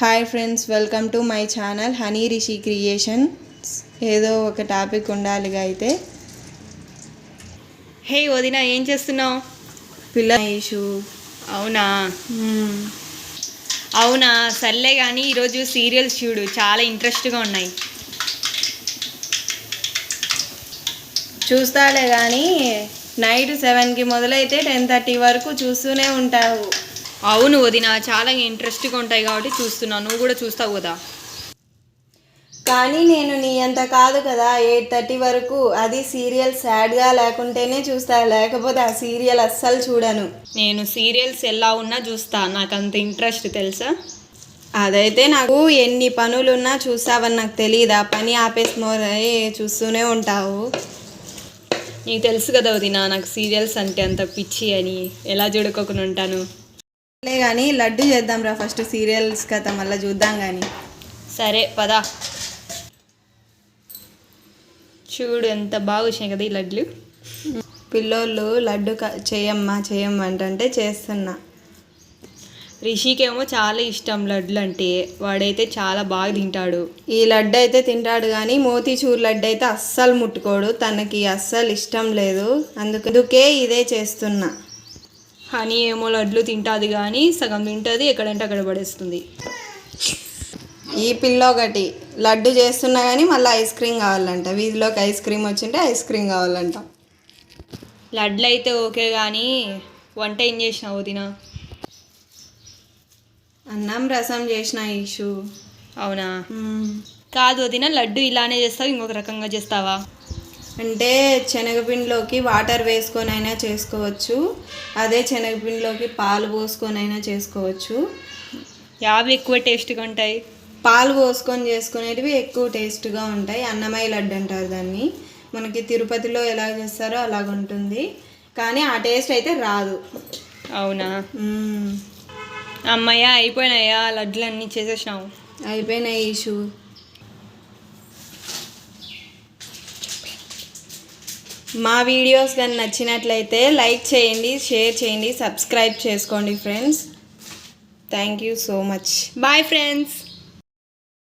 Hi friends welcome to my channel Honey Rishi creations ఏదో ఒక topic ఉండాలిగా అయితే. హే వదిన ఏం చేస్తున్నావు? పిల్ల అవునా? అవునా? సర్లే కానీ ఈరోజు సీరియల్స్ చూడు చాలా ఇంట్రెస్ట్గా ఉన్నాయి. చూస్తాలే కానీ నైట్ సెవెన్కి మొదలైతే టెన్ థర్టీ వరకు చూస్తూనే ఉంటావు. అవును వదిన చాలా ఇంట్రెస్ట్గా ఉంటాయి కాబట్టి చూస్తున్నావు నువ్వు కూడా చూస్తావు కదా? కానీ నేను నీ అంత కాదు కదా. ఎయిట్ థర్టీ వరకు అది సీరియల్ సాడ్గా లేకుంటేనే చూస్తా. లేకపోతే ఆ సీరియల్ అస్సలు చూడను. నేను సీరియల్స్ ఎలా ఉన్నా చూస్తా. నాకు అంత ఇంట్రెస్ట్ తెలుసా? అదైతే నాకు ఎన్ని పనులున్నా చూస్తావని నాకు తెలియదు ఆ పని ఆపేసి చూస్తూనే ఉంటావు. నీకు తెలుసు కదా వదిన నాకు సీరియల్స్ అంటే అంత పిచ్చి అని. ఎలా చూడుకోకుండా ఉంటాను? లే కానీ లడ్డు చేద్దాం రా ఫస్ట్ సీరియల్స్ కథ మళ్ళీ చూద్దాం కానీ సరే పదా. చూడు ఎంత బాగా వచ్చినాయి కదా ఈ లడ్లు. పిల్లోళ్ళు లడ్డు క- చేయమ్మా చేయమ్మా అంటే చేస్తున్నా. రిషికేమో చాలా ఇష్టం లడ్లు అంటే వాడైతే చాలా బాగా తింటాడు. ఈ లడ్డు అయితే తింటాడు కానీ మోతీచూర్ లడ్డు అయితే అస్సలు ముట్టుకోడు. తనకి అస్సలు ఇష్టం లేదు. అందుకే ఇదే చేస్తున్నా. హనీ ఏమో లడ్లు తింటాది కానీ సగం తింటుంది ఎక్కడంటే అక్కడ పడేస్తుంది. ఈ పిల్ల ఒకటి లడ్డు చేస్తున్నా కానీ మళ్ళీ ఐస్ క్రీమ్ కావాలంట. వీధిలోకి ఐస్ క్రీమ్ వచ్చింటే ఐస్ క్రీమ్ కావాలంట. లడ్లు అయితే ఓకే కానీ వంట ఏం చేసినావు వదిన? అన్నం రసం చేసిన ఇషు అవునా? కాదు వదిన లడ్డు ఇలానే చేస్తావు ఇంకొక రకంగా చేస్తావా? అంటే శనగపిండిలోకి వాటర్ వేసుకొని అయినా చేసుకోవచ్చు. అదే శనగపిండిలోకి పాలు పోసుకొని అయినా చేసుకోవచ్చు. యావి ఎక్కువ టేస్ట్గా ఉంటాయి. పాలు పోసుకొని చేసుకునేటివి ఎక్కువ టేస్ట్గా ఉంటాయి. అన్నమయ్య లడ్డు అంటారు దాన్ని. మనకి తిరుపతిలో ఎలా చేస్తారో అలాగ ఉంటుంది. కానీ ఆ టేస్ట్ అయితే రాదు. అవునా? మ్మ్. అమ్మయ్య అయిపోయినాయా లడ్లు అన్నీ చేసేసినావు? అయిపోయినాయి ఇషు మా వీడియోస్ కానీ నచ్చినట్లయితే లైక్ చేయండి షేర్ చేయండి సబ్స్క్రైబ్ చేసుకోండి friends. Thank you so much bye friends